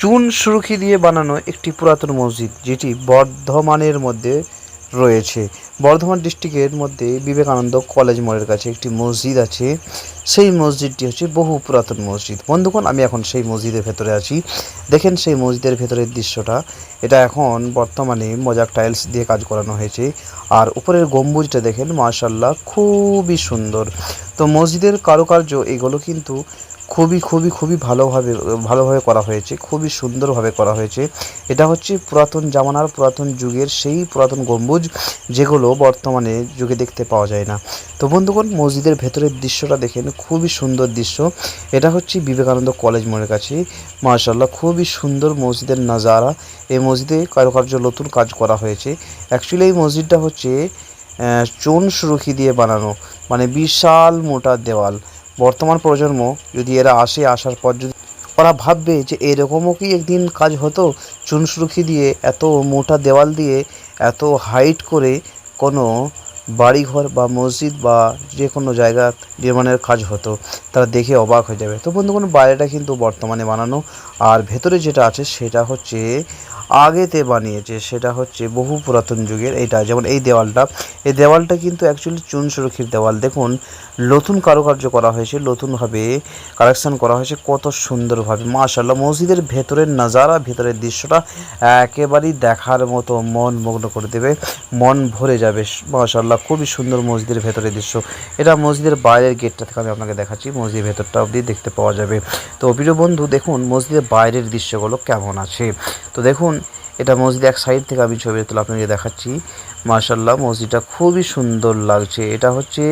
চুন সুরকি দিয়ে বানানো একটি পুরাতন মসজিদ, যেটি বর্ধমানের মধ্যে রয়েছে। বর্ধমান ডিস্ট্রিক্টের মধ্যে বিবেকানন্দ কলেজ মোড়ের কাছে একটি মসজিদ আছে। সেই মসজিদটি হচ্ছে বহু পুরাতন মসজিদ। বন্ধুগণ, আমি এখন সেই মসজিদের ভেতরে আছি। দেখেন সেই মসজিদের ভেতরের দৃশ্যটা। এটা এখন বর্তমানে মজাক টাইলস দিয়ে কাজ করানো হয়েছে। আর উপরের গম্বুজটা দেখেন মার্শাল্লাহ খুবই সুন্দর। তো মসজিদের কারুকার্য, এগুলো কিন্তু খুবই খুবই খুবই ভালোভাবে ভালোভাবে করা হয়েছে, খুবই সুন্দরভাবে করা হয়েছে। এটা হচ্ছে পুরাতন জামানার পুরাতন যুগের সেই পুরাতন গম্বুজ যেগুলো বর্তমানে যুগে দেখতে পাওয়া যায় না। তো বন্ধুগণ, মসজিদের ভেতরের দৃশ্যটা দেখেন, খুবই সুন্দর দৃশ্য। এটা হচ্ছে বিবেকানন্দ কলেজ মোড়ের কাছে। মার্শাল্লাহ খুবই সুন্দর মসজিদের নাজারা। এই মসজিদে কারুকার্য, নতুন কাজ করা হয়েছে। অ্যাকচুয়ালি এই মসজিদটা হচ্ছে চুন সুরকি দিয়ে বানানো মানে বিশাল মোটা দেওয়াল। বর্তমান প্রজন্ম যদি এরা আসে, আসার পর যদি ওরা ভাববে যে এরকমও কি একদিন কাজ হতো? চুন সুরুখি দিয়ে, এত মোটা দেওয়াল দিয়ে, এত হাইট করে কোনো বাড়িঘর বা মসজিদ বা যে কোনো জায়গা নির্মাণের কাজ হতো। তারা দেখে অবাক হয়ে যাবে। তো বন্ধুগণ, বাইরেটা কিন্তু বর্তমানে বানানো। আর ভেতরে যেটা আছে, সেটা হচ্ছে আগেতে বানিয়েছে। সেটা হচ্ছে বহু পুরাতন যুগের এইটা যেমন এই দেওয়ালটা। এই দেওয়ালটা কিন্তু অ্যাকচুয়ালি চুন দেওয়াল। দেখুন, নতুন কারুকার্য করা হয়েছে, নতুনভাবে কালেকশন করা হয়েছে। কত সুন্দরভাবে মাশাল্লাহ মসজিদের ভেতরের নাজারা, ভেতরের দৃশ্যটা একেবারেই দেখার মতো মন মগ্ন করে দেবে। মন ভরে যাবে মাশাল্লাহ খুবই সুন্দর মসজিদের ভেতরের দৃশ্য। এটা মসজিদের বাইরের গেটটা থেকে আমি আপনাকে দেখাচ্ছি। মসজিদের ভেতরটা অবধি দেখতে পাওয়া যাবে। তো প্রিয় বন্ধু, দেখুন মসজিদের বাইরের দৃশ্যগুলো কেমন আছে? তো দেখুন এটা মসজিদ এক সাইড থেকে আমি ছবি তুলে আপনাকে দেখাচ্ছি। মার্শাল্লাহ মসজিদটা খুবই সুন্দর লাগছে। এটা হচ্ছে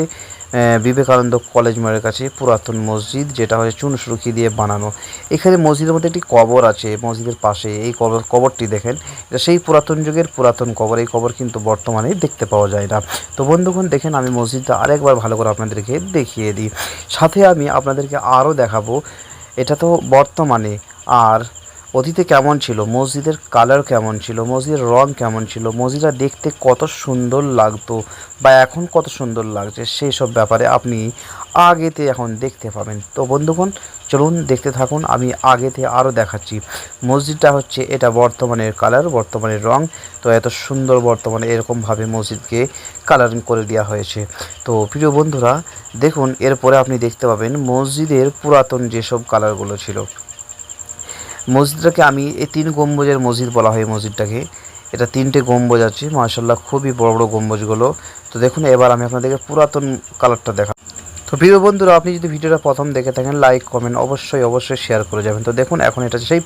বিবেকানন্দ কলেজ মোড়ের কাছে পুরাতন মসজিদ, যেটা হচ্ছে চুন সুরকি দিয়ে বানানো। এখানে মসজিদের মধ্যে একটি কবর আছে, মসজিদের পাশে। এই কবর, কবরটি দেখেন, এটা সেই পুরাতন যুগের পুরাতন কবর। এই কবর কিন্তু বর্তমানে দেখতে পাওয়া যায় না। তো বন্ধুগণ, দেখেন, আমি মসজিদটা আরেকবার ভালো করে আপনাদেরকে দেখিয়ে দিই। সাথে আমি আপনাদেরকে আরও দেখাবো, এটা তো বর্তমানে। আর অতীতে কেমন ছিল? মসজিদের কালার কেমন ছিল? মসজিদের রং কেমন ছিল? মসজিদটা দেখতে কত সুন্দর লাগতো বা এখন কত সুন্দর লাগছে সেই সব ব্যাপারে আপনি আগেতে এখন দেখতে পাবেন। তো বন্ধুগণ, চলুন দেখতে থাকুন, আমি আগেতে আরও দেখাচ্ছি। মসজিদটা হচ্ছে এটা বর্তমানের কালার বর্তমানের রং। তো এত সুন্দর বর্তমানে এরকমভাবে মসজিদকে কালারিং করে দেওয়া হয়েছে। তো প্রিয় বন্ধুরা, দেখুন, এরপরে আপনি দেখতে পাবেন মসজিদের পুরাতন যেসব কালারগুলো ছিল। মসজিদটাকে আমি, এই তিন গম্বুজের মসজিদ বলা হয় মসজিদটাকে। এটা তিনটে গম্বুজ আছে মার্শাল্লাহ খুবই বড় বড় গম্বুজগুলো। তো দেখুন, এবার আমি আপনাদেরকে পুরাতন কালারটা দেখা। তো প্রিয় বন্ধুরা, আপনি যদি ভিডিওটা প্রথম দেখে থাকেন, লাইক, কমেন্ট অবশ্যই অবশ্যই শেয়ার করে যাবেন। তো দেখুন, এখন এটা সেই